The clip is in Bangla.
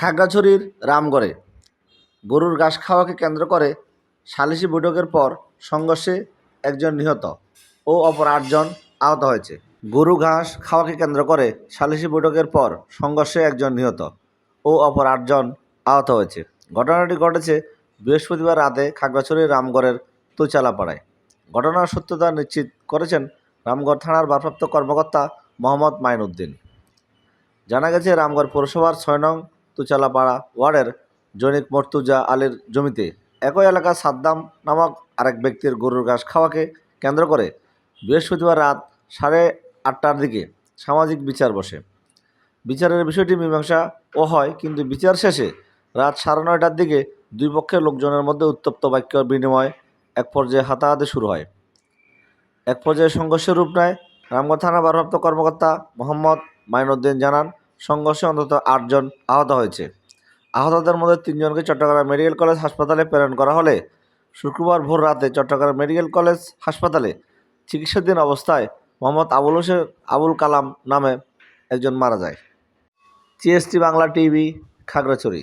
খাগড়াছড়ির রামগড়ে গরুর ঘাস খাওয়াকে কেন্দ্র করে সালিশি বৈঠকের পর সংঘর্ষে একজন নিহত ও অপর আটজন আহত হয়েছে। গরু ঘাস খাওয়াকে কেন্দ্র করে সালিশি বৈঠকের পর সংঘর্ষে একজন নিহত ও অপর আটজন আহত হয়েছে। ঘটনাটি ঘটেছে বৃহস্পতিবার রাতে খাগড়াছড়ির রামগড়ের তুচালাপাড়ায়। ঘটনার সত্যতা নিশ্চিত করেছেন রামগড় থানার ভারপ্রাপ্ত কর্মকর্তা মোহাম্মদ মাইনউদ্দিন জানা গেছে, রামগড় পৌরসভার ছয় নং তুচালাপাড়া ওয়ার্ডের জৈনিক মর্তুজা আলীর জমিতে একই এলাকার সাদ্দাম নামক আরেক ব্যক্তির গরুর ঘাস খাওয়াকে কেন্দ্র করে বৃহস্পতিবার রাত সাড়ে আটটার দিকে সামাজিক বিচার বসে। বিচারের বিষয়টি মীমাংসা ও হয়, কিন্তু বিচার শেষে রাত সাড়ে নয়টার দিকে দুই পক্ষের লোকজনের মধ্যে উত্তপ্ত বাক্য বিনিময় এক পর্যায়ে হাতাহাতি শুরু হয়। এক পর্যায়ে সংঘর্ষের রূপ নেয় রামগড় থানা ভারপ্রাপ্ত কর্মকর্তা মোহাম্মদ মাইনুদ্দিন জানান সংঘর্ষে অন্তত আটজন আহত হয়েছে। আহতদের মধ্যে তিনজনকে চট্টগ্রাম মেডিকেল কলেজ হাসপাতালে প্রেরণ করা হলে শুক্রবার ভোর রাতে চট্টগ্রাম মেডিকেল কলেজ হাসপাতালে চিকিৎসাধীন অবস্থায় মোহাম্মদ আবুল হোসেন আবুল কালাম নামে একজন মারা যায়। GST Bangla TV, Khagrachhari.